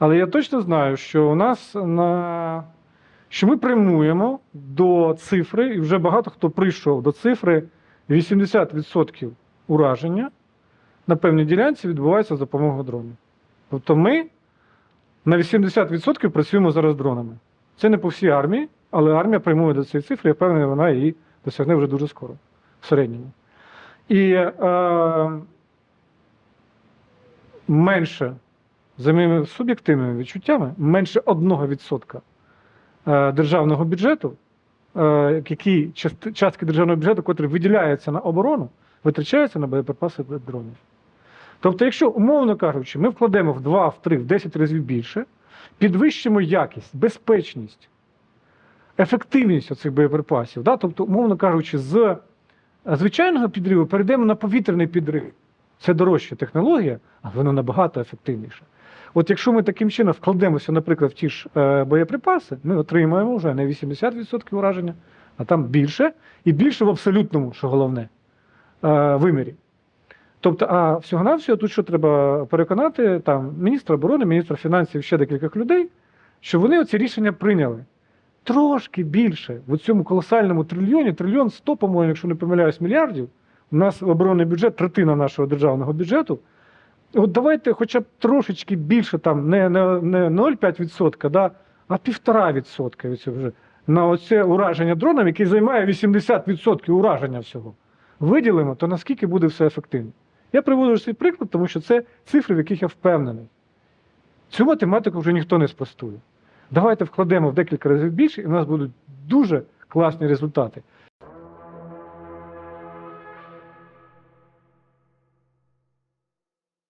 Але я точно знаю, що у нас на що ми прямуємо до цифри, і вже багато хто прийшов до цифри 80% ураження на певній ділянці відбувається за допомогою дронів. Тобто ми на 80% працюємо зараз дронами. Це не по всій армії, але армія прямує до цієї цифри, я впевнений, вона її досягне вже дуже скоро, в середньому. І е, менше, за моїми суб'єктивними відчуттями, менше 1% е, державного бюджету, е, які частки державного бюджету, котрі виділяються на оборону, витрачаються на боєприпаси для дронів. Тобто, якщо, умовно кажучи, ми вкладемо в 2, в 3, в 10 разів більше, підвищимо якість, безпечність, ефективність цих боєприпасів, да? тобто, умовно кажучи, з е, звичайного підриву перейдемо на повітряний підрив. Це дорожча технологія, але вона набагато ефективніша. От якщо ми таким чином вкладемося, наприклад, в ті ж е, боєприпаси, ми отримаємо вже не 80% ураження, а там більше, і більше в абсолютному, що головне, е, вимірі. Тобто, а всього-навсього тут що треба переконати там міністра оборони, міністра фінансів, ще декількох людей, що вони оці рішення прийняли. Трошки більше в цьому колосальному трильйоні, трильйон 100, по-моєму, якщо не помиляюсь, мільярдів. У нас оборонний бюджет, третина нашого державного бюджету. От давайте хоча б трошечки більше, там, не, не, не 0,5%, да, а 1,5% від цього на оце ураження дроном, який займає 80% ураження всього. Виділимо, то наскільки буде все ефективно. Я приводжу свій приклад, тому що це цифри, в яких я впевнений. Цю математику вже ніхто не спростує. Давайте вкладемо в декілька разів більше, і у нас будуть дуже класні результати.